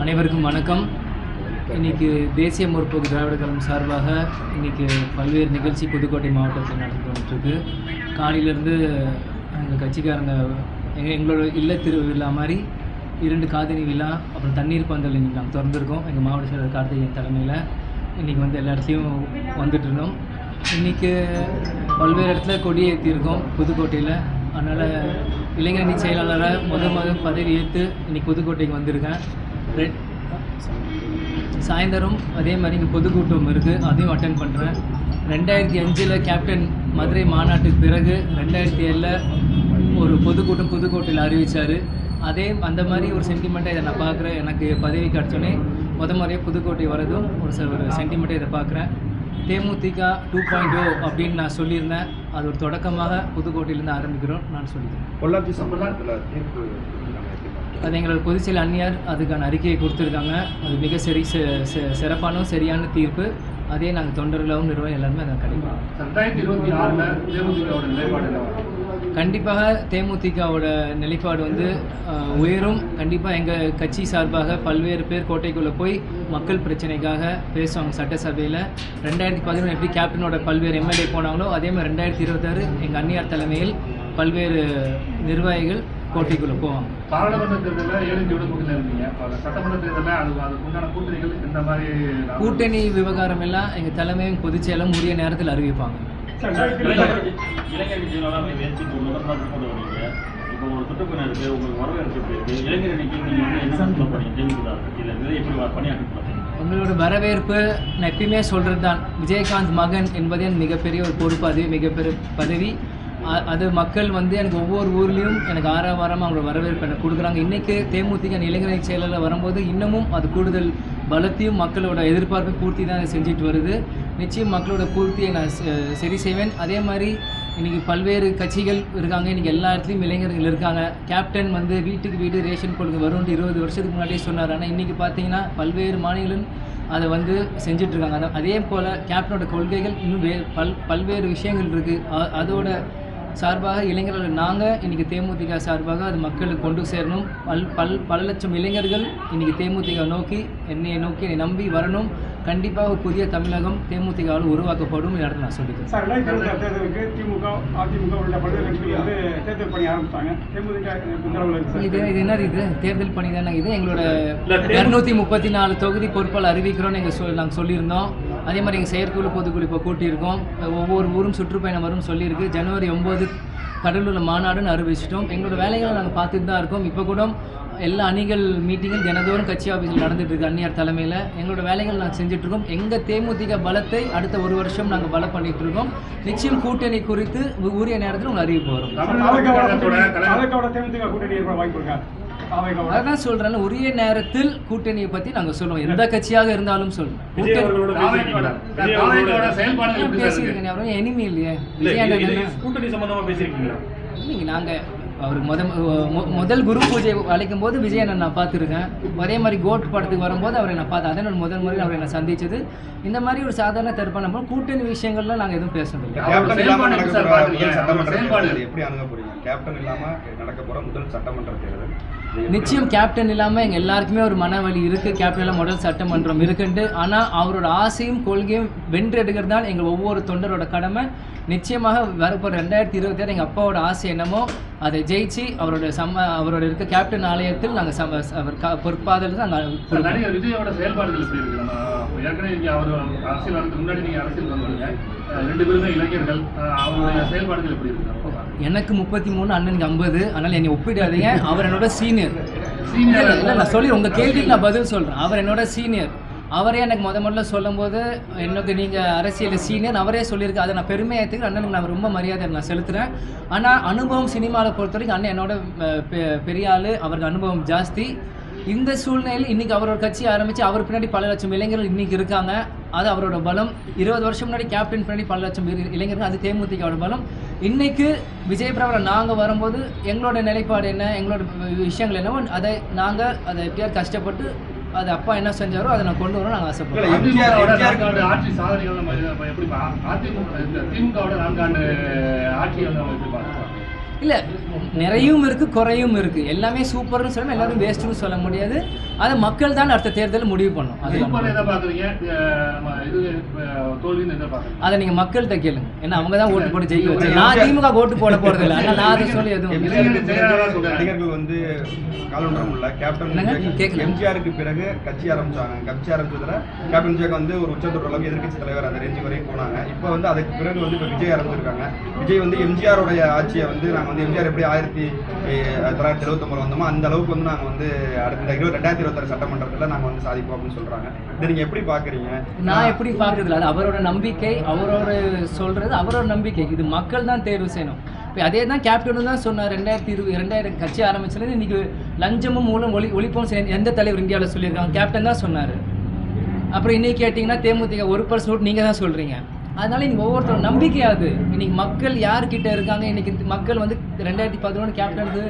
அனைவருக்கும் வணக்கம். இன்னைக்கு தேசிய முற்போக்கு திராவிட கழகம் சார்பாக இன்னைக்கு பல்வேறு நிகழ்ச்சி புதுக்கோட்டை மாவட்டத்தில் நடந்து வந்துட்டுருக்கு காலையிலேருந்து எங்கள் கட்சிக்காரங்க எங்கள் எங்களோட இல்ல திருவிழா மாதிரி இரண்டு காதணி விழா அப்புறம் தண்ணீர் பந்தல் இன்னைக்கு நாங்கள் திறந்துருக்கோம். எங்கள் மாவட்ட செயலர் கார்த்திகேயன் தலைமையில் இன்றைக்கி வந்து எல்லா இடத்துலையும் வந்துட்டு இருந்தோம். இன்றைக்கி பல்வேறு இடத்துல கொடி ஏற்றிருக்கோம் புதுக்கோட்டையில். அதனால் இளைஞரணி செயலாளராக முத முத பதவி ஏற்று இன்றைக்கி புதுக்கோட்டைக்கு வந்திருக்கேன். ரெட் சாயந்தரம் அதே மாதிரி இங்கே பொதுக்கூட்டம் இருக்குது அதையும் அட்டன் பண்ணுறேன் ரெண்டாயிரத்தி அஞ்சில் கேப்டன் மதுரை மாநாட்டுக்கு பிறகு ரெண்டாயிரத்தி ஏழில் ஒரு பொதுக்கூட்டம் புதுக்கோட்டையில் அறிவித்தார் அதே அந்த மாதிரி ஒரு சென்டிமெண்ட்டை இதை நான் பார்க்குறேன். எனக்கு பதவி கிடச்சோன்னே முத முறையாக புதுக்கோட்டை வரதும் ஒரு ச ஒரு சென்டிமெண்ட்டை இதை பார்க்குறேன். தேமுதிக டூ பாயிண்ட் ஓ அப்படின்னு நான் சொல்லியிருந்தேன். அது ஒரு தொடக்கமாக புதுக்கோட்டையிலேருந்து ஆரம்பிக்கிறோம். நான் சொல்லிக்கிறேன். பொள்ளாச்சி? அது எங்களோட பொதுச்செயல் அந்நியார் அதுக்கான அறிக்கையை கொடுத்துருக்காங்க. அது மிக சரி சிறப்பான சரியான தீர்ப்பு. அதே நாங்கள் தொண்டர்களாகவும் நிறுவனம் எல்லாருமே அதை கிடைக்கும் ரெண்டாயிரத்தி இருபத்தி ஆறுல தேமுதிகவோட நிலைப்பாடு கண்டிப்பாக தேமுதிகவோட நிலைப்பாடு வந்து உயரும். கண்டிப்பாக எங்கள் கட்சி சார்பாக பல்வேறு பேர் கோட்டைக்குள்ளே போய் மக்கள் பிரச்சனைக்காக பேசுவாங்க சட்டசபையில். ரெண்டாயிரத்தி பதினொன்று எப்படி கேப்டனோட பல்வேறு எம்எல்ஏ போனாங்களோ அதே மாதிரி ரெண்டாயிரத்தி இருபத்தாறு எங்கள் அந்நியார் தலைமையில் பல்வேறு நிர்வாகிகள் கோட்டைக்குள்ளே போவாங்க. பாராளுமன்ற தேர்தலில் ஏழு விடுமுறையில் இருந்தீங்க. சட்டமன்ற தேர்தலில் அது அதுக்கு உண்டான கூட்டணிகள் இந்த மாதிரி கூட்டணி விவகாரம் எல்லாம் எங்கள் தலைமையும் பொதுச்செயலும் உரிய நேரத்தில் அறிவிப்பாங்க. கொண்டு வரீங்க இப்போ ஒரு உங்களுக்கு வரவேற்பு வந்து என்ன சொல்ல எப்படி பணியாற்ற உங்களோட வரவேற்பு நான் எப்பயுமே சொல்கிறது தான் விஜயகாந்த் மகன் என்பதே மிகப்பெரிய ஒரு பொறுப்பு அதுவே மிகப்பெரிய பதவி. அது மக்கள் வந்து எனக்கு ஒவ்வொரு ஊர்லேயும் எனக்கு ஆரவாரமாக அவங்களோட வரவேற்பு எனக்கு கொடுக்குறாங்க. இன்றைக்கி தேமுதிக இளைஞரணி செயலில் வரும்போது இன்னமும் அது கூடுதல் பலத்தையும் மக்களோட எதிர்பார்ப்பை பூர்த்தி தான் செஞ்சுட்டு வருது. நிச்சயம் மக்களோட பூர்த்தியை நான் செ- சரி செய்வேன். அதே மாதிரி இன்றைக்கி பல்வேறு கட்சிகள் இருக்காங்க. இன்றைக்கி எல்லா இடத்துலையும் இளைஞர்கள் இருக்காங்க. கேப்டன் வந்து வீட்டுக்கு வீடு ரேஷன் கொடுக்க வரும்னு இருபது வருஷத்துக்கு முன்னாடியே சொன்னார். ஆனால் இன்றைக்கி பார்த்தீங்கன்னா பல்வேறு மாநிலம் அதை வந்து செஞ்சிட்ருக்காங்க அதே போல் கேப்டனோட கொள்கைகள் இன்னும் வே பல் பல்வேறு விஷயங்கள் இருக்குது அதோட சார்பாக இளைஞர்கள் நாங்கள் இன்றைக்கி தேமுதிக சார்பாக அது மக்களுக்கு கொண்டு சேரணும். பல் பல் பல லட்சம் இளைஞர்கள் இன்றைக்கி தேமுதிக நோக்கி என்னை நோக்கி என்னை நம்பி வரணும். கண்டிப்பாக புதிய தமிழகம் தேமுதிகவால் உருவாக்கப்படும் இடத்துல நான் சொல்லிக்கிறேன். சார் தேர்தலுக்கு திமுக அதிமுக உள்ளிட்ட பல்வேறு கட்சிகள் வந்து தேர்தல் பணி ஆரம்பிச்சாங்க. தேமுதிக இது சார். இது என்னது இது? தேர்தல் பணி தானே இது? எங்களோட இரநூத்தி முப்பத்தி நாலு தொகுதி பொறுப்பால் அறிவிக்கிறோம்னு எங்கள் சொல் நாங்கள் சொல்லியிருந்தோம். அதே மாதிரி எங்கள் செயற்குழு பொதுக்குழு இப்போ கூட்டியிருக்கோம் ஒவ்வொரு ஊரும் சுற்றுப்பயணம் வரும் சொல்லியிருக்கு ஜனவரி ஒம்பது கடலூரில் மாநாடுன்னு அறிவிச்சிட்டோம் எங்களோட வேலைகளை நாங்கள் பார்த்துட்டு தான் இருக்கோம் இப்போ கூட எல்லா அணிகள் மீட்டிங்கும் தினந்தோறும் கட்சி ஆஃபீஸில் நடந்துட்டு இருக்கு அந்நியார் தலைமையில் எங்களோட வேலைகள் நாங்கள் செஞ்சுட்டு எங்கள் தேமுதிக பலத்தை அடுத்த ஒரு வருஷம் நாங்கள் பலம் பண்ணிட்டு இருக்கோம் நிச்சயம் கூட்டணி குறித்து உரிய நேரத்தில் உங்களுக்கு அறிவிப்பு வரும் அதான் சொல்கிறேன் உரிய நேரத்தில் கூட்டணியை பற்றி நாங்கள் சொல்லுவோம் எந்த கட்சியாக இருந்தாலும் சொல்லுவோம்? பேசியிருக்கேன் எனிமி இல்லையே? கூட்டணி சம்பந்தமா பேசியிருக்கீங்களா இல்லைங்க நாங்கள் அவர் முத முதல் குரு பூஜை அழைக்கும் போது விஜய் அண்ணன் நான் பார்த்துருக்கேன். அதே மாதிரி கோட் படத்துக்கு வரும்போது அவரை நான் பார்த்தேன். அதே நான் முதல் முறையில் அவரை நான் சந்திச்சது. இந்த மாதிரி ஒரு சாதாரண தர்ப்பணம் போது கூட்டணி விஷயங்கள்லாம் நாங்கள் எதுவும் எப்படி நிச்சயம் கேப்டன் இல்லாமல் எங்கள் எல்லாருக்குமே ஒரு மனவலி இருக்குது கேப்டன் இல்லாம முதல் சட்டமன்றம் இருக்குன்ட்டு. ஆனால் அவரோட ஆசையும் கொள்கையும் வென்றெடுக்கிறது தான் எங்கள் ஒவ்வொரு தொண்டரோட கடமை. நிச்சயமாக வரப்போகிற ரெண்டாயிரத்தி இருபத்தி ஆறு எங்கள் அப்பாவோட ஆசை என்னமோ அதை ஜெயிச்சு அவரோட சம்ம அவரோட இருக்க கேப்டன் ஆலயத்தில் நாங்கள் சம அவர் பொற்பாதல் நாங்கள் நடிகர் விஜயோட செயல்பாடுகள் எப்படி இருக்கு? நம்ம ஏற்கனவே நீங்க அவர் அரசியல் வரதுக்கு முன்னாடி நீங்க அரசியல் வந்தீங்க ரெண்டு பேருமே இளைஞர்கள். அவருடைய செயல்பாடுகள் எப்படி இருக்கு. எனக்கு முப்பத்தி மூணு அண்ணனுக்கு ஐம்பது. அதனால் என்னை ஒப்பிடாதீங்க. அவர் என்னோட சீனியர் இல்லை இல்லை நான் சொல்லி உங்கள் கேள்விக்கு நான் பதில் சொல்கிறேன் அவர் என்னோட சீனியர் அவரே எனக்கு முத முதல்ல சொல்லும்போது எனக்கு நீங்கள் அரசியல் சீனியர்? அவரே சொல்லியிருக்கு. அதை நான் பெருமையாக ஏற்றுக்கிறேன் அண்ணனுக்கு நான் ரொம்ப மரியாதை நான் செலுத்துகிறேன் ஆனால் அனுபவம் சினிமாவில் பொறுத்த வரைக்கும் அண்ணன் என்னோட பெ- பெரிய ஆள் அவருக்கு அனுபவம் ஜாஸ்தி. இந்த சூழ்நிலையில் இன்றைக்கி அவரோட கட்சி ஆரம்பித்து அவர் பின்னாடி பல லட்சம் இளைஞர்கள் இன்றைக்கி இருக்காங்க. அது அவரோட பலம். இருபது வருஷம் முன்னாடி கேப்டன் பின்னாடி பல லட்சம் இளைஞர்கள். அது தேமுதிகவோட பலம். இன்றைக்கு விஜய் பிரபலம் நாங்கள் வரும்போது எங்களோட நிலைப்பாடு என்ன? எங்களோட விஷயங்கள் என்னவோ அதை நாங்கள் அதை எப்படியாவது கஷ்டப்பட்டு அது அப்பா என்ன செஞ்சாரோ அதை நான் கொண்டு வரோம் நாங்கள் ஆசைப்படுறோம். ஆட்சி சாதனைகள் நம்ம எப்படி திமுகவோட நான்காண்டு நம்ம எப்படி பார்க்கலாம் இல்லை நிறையும் இருக்குது குறையும் இருக்குது எல்லாமே சூப்பர்னு சொல்ல எல்லாரும் வேஸ்ட்டுன்னு சொல்ல முடியாது. அதை மக்கள் தான் அடுத்த தேர்தலில் முடிவு பண்ணும். அது நீங்கள் மக்கள்கிட்ட கேளுங்க. ஏன்னா அவங்க தான் ஓட்டு போட்டு ஜெயிக்க வச்சு நான் திமுக ஓட்டு போட போகிறது இல்லை. ஆனால் நான் அதை சொல்லி எதுவும். நடிகர்கள் வந்து காலொன்றம் உள்ள கேப்டன் கேட்கல. எம்ஜிஆருக்கு பிறகு கட்சி ஆரம்பிச்சாங்க. கட்சி ஆரம்பிச்சதுல கேப்டன் விஜய் வந்து ஒரு உச்சத்தொடர் அளவுக்கு எதிர்க்கட்சி தலைவர் அந்த ரேஞ்சு வரையும் போனாங்க. இப்போ வந்து அதுக்கு பிறகு வந்து இப்போ விஜய் ஆரம்பிச்சிருக்காங்க. விஜய் வந்து எம்ஜிஆருடைய ஆட்சியை வந்து நாங்கள் வந்து எம்ஜிஆர் எப்படி ஆயிரத்தி தொள்ளாயிரத்தி எழுபத்தொம்பது வந்தோமோ அந்த அளவுக்கு வந்து நாங்கள் வந்து அடுத்த இருபது ரெண்டாயிரத்தி இருபத்தாறு சட்டமன்றத்தில் நாங்கள் வந்து சாதிப்போம் அப்படின்னு சொல்கிறாங்க இதை நீங்கள் எப்படி பார்க்குறீங்க நான் எப்படி பார்க்கறதில்ல அது அவரோட நம்பிக்கை அவரோட சொல்றது அவரோட நம்பிக்கை. இது மக்கள் தான் தேர்வு செய்யணும். இப்போ அதே தான் கேப்டனும் தான் சொன்னார் ரெண்டாயிரத்தி இருபது ரெண்டாயிரம் கட்சி ஆரம்பிச்சதுலேருந்து இன்னைக்கு லஞ்சமும் மூலம் ஒளி ஒழிப்போம் எந்த தலைவர் இந்தியாவில் சொல்லியிருக்காங்க. கேப்டன் தான் சொன்னார். அப்புறம் இன்னைக்கு கேட்டிங்கன்னா தேமுதிக ஒரு பர்சன்ட் ஓட்டு நீங்கள் தான் சொல்கிறீங்க அதனால இன்னைக்கு ஒவ்வொருத்தரும் நம்பிக்கையாது இன்னைக்கு மக்கள் யார்கிட்ட இருக்காங்க? இன்னைக்கு மக்கள் வந்து ரெண்டாயிரத்தி பதினொன்று கேப்டனுக்கு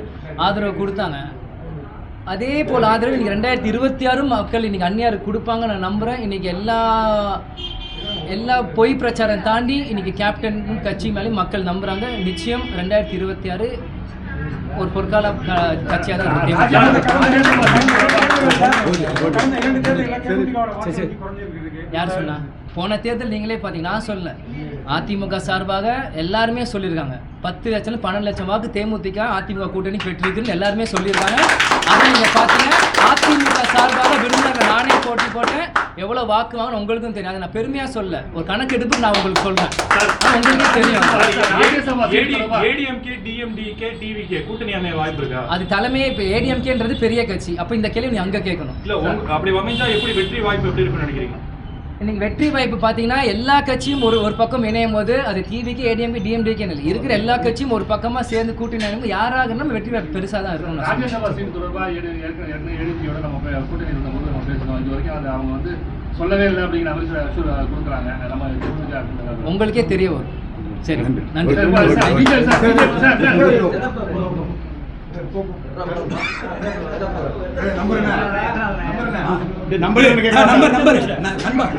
ஆதரவு கொடுத்தாங்க. அதே போல் ஆதரவு இன்னைக்கு ரெண்டாயிரத்தி இருபத்தி ஆறும் மக்கள் இன்னைக்கு அந்நியாருக்கு கொடுப்பாங்க நான் நம்புகிறேன் இன்னைக்கு எல்லா எல்லா பொய் பிரச்சாரம் தாண்டி இன்னைக்கு கேப்டன் கட்சி மேலே மக்கள் நம்புறாங்க நிச்சயம் ரெண்டாயிரத்தி இருபத்தி ஆறு ஒரு பொற்கால கட்சியாக தான் யார் சொன்னா போன தேர்தல் நீங்களே பார்த்தீங்க நான் சொல்லல அதிமுக சார்பாக எல்லாருமே சொல்லியிருக்காங்க பத்து லட்சம் பன்னெண்டு லட்சம் வாக்கு தேமுதிக அதிமுக கூட்டணி பெற்றிருக்குன்னு எல்லாருமே சொல்லியிருக்காங்க. அதை நீங்கள் பார்த்தீங்க அதிமுக சார்பாக விருந்தினர் நானே போட்டி போட்டேன் எவ்வளோ வாக்கு வாங்கன்னு உங்களுக்கும் தெரியும். அதை நான் பெருமையாக சொல்ல. ஒரு கணக்கெடுப்பு நான் உங்களுக்கு சொல்கிறேன் உங்களுக்கே தெரியும். ராஜ்யசபா சீட் AD தொடர்பா- ஏடிஎம்கே டிஎம்டிகே டிவிகே கூட்டணி அமைய வாய்ப்பு இருக்கா? அது தலைமையே இப்போ ஏடிஎம்கேன்றது பெரிய கட்சி. அப்போ இந்த கேள்வி நீ அங்கே கேட்கணும். இல்ல அப்படி அமைஞ்சா எப்படி வெற்றி வாய்ப்பு எப்படி இருக்குன்னு நினைக்கிறீங்க? இன்னைக்கு வெற்றி வாய்ப்பு பார்த்தீங்கன்னா எல்லா கட்சியும் ஒரு ஒரு பக்கம் இணையும் போது அது டிவிக்கு ஏடிஎம்கே டிஎம்டிகே இல்லை இருக்கிற எல்லா கட்சியும் ஒரு பக்கமாக சேர்ந்து கூட்டணி யாராக நம்ம வெற்றி வாய்ப்பு பெருசாக தான் இருக்கும் சொல்றேன். ராஜ்யசபா சீட் தொடர்பா ஏழு- ஏற்கனவே ஏற்கனவே ஏடிஎம்கேயோட நம்ம கூட்டணி இருந்தபோது நம்ம பேசணும் இது வரைக்கும் அது அவங்க வந்து சொல்லவே இல்லை அப்படிங்கிற அஷூர் கொடுக்குறாங்க. நம்ம. உங்களுக்கே தெரிய வரும். சரி நன்றி. Number number number number